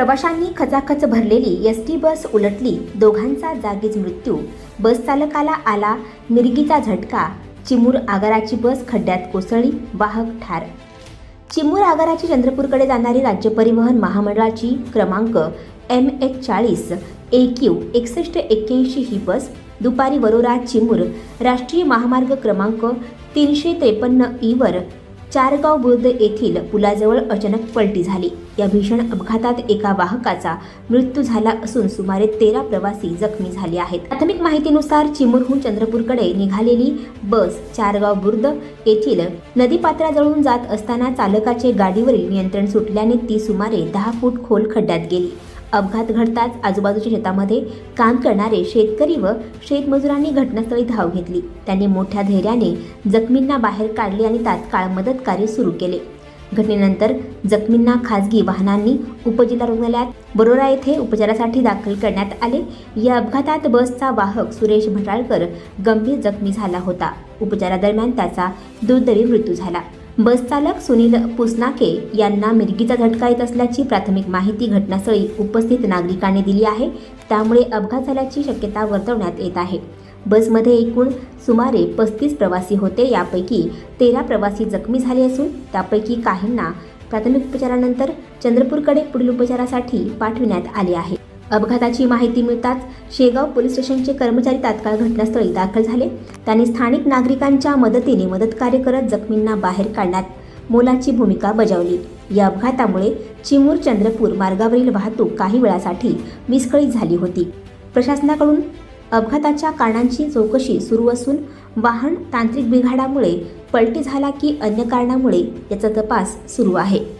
प्रवाशांनी खचाखच भरलेली एस टी बस उलटली. दोघांचा जागीच मृत्यू. बस चालकाला आला मिरगीचा झटका. चिमूर आगाराची बस खड्ड्यात कोसळली. वाहक ठार. चिमूर आगाराची चंद्रपूरकडे जाणारी राज्य परिवहन महामंडळाची क्रमांक एम एच चाळीस. ए क्यू एकसष्ट एक्क्याऐंशी ही बस. दुपारी वरोरा चिमूर. राष्ट्रीय महामार्ग क्रमांक तीनशे त्रेपन्न ईवर. चारगाव बुर्द येथील पुलाजवळ अचानक पलटी झाली. या भीषण अपघातात एका वाहकाचा मृत्यू झाला असून सुमारे तेरा प्रवासी जखमी झाले आहेत. प्राथमिक माहितीनुसार चिमूरहून चंद्रपूरकडे निघालेली बस चारगाव बुर्द येथील नदीपात्राजवळून जात असताना चालकाचे गाडीवरील नियंत्रण सुटल्याने ती सुमारे दहा फूट खोल खड्ड्यात गेली. अपघात घडताच आजूबाजूच्या शेतामध्ये काम करणारे शेतकरी व शेतमजुरांनी घटनास्थळी धाव घेतली. त्यांनी मोठ्या धैर्याने जखमींना बाहेर काढले आणि तात्काळ मदत कार्य सुरू केले. घटनेनंतर जखमींना खासगी वाहनांनी उपजिल्हा रुग्णालयात बरोरा येथे उपचारासाठी दाखल करण्यात आले. या अपघातात बसचा वाहक सुरेश भटाळकर गंभीर जखमी झाला होता. उपचारादरम्यान त्याचा दुर्दैवी मृत्यू झाला. बसचालक सुनील पुसनाके यांना मिरगीचा झटका येत असल्याची प्राथमिक माहिती घटनास्थळी उपस्थित नागरिकांनी दिली आहे. त्यामुळे अपघात झाल्याची शक्यता वर्तवण्यात येत आहे. बसमध्ये एकूण सुमारे पस्तीस प्रवासी होते. यापैकी तेरा प्रवासी जखमी झाले असून त्यापैकी काहींना प्राथमिक उपचारानंतर चंद्रपूरकडे पुढील उपचारासाठी पाठविण्यात आले आहे. अपघाताची माहिती मिळताच शेगाव पोलीस स्टेशनचे कर्मचारी तात्काळ घटनास्थळी दाखल झाले. त्यांनी स्थानिक नागरिकांच्या मदतीने मदत कार्य करत जखमींना बाहेर काढण्यात मोलाची भूमिका बजावली. या अपघातामुळे चिमूर चंद्रपूर मार्गावरील वाहतूक काही वेळासाठी विस्कळीत झाली होती. प्रशासनाकडून अपघाताच्या कारणांची चौकशी सुरू असून वाहन तांत्रिक बिघाडामुळे पलटी झाला की अन्य कारणामुळे याचा तपास सुरू आहे.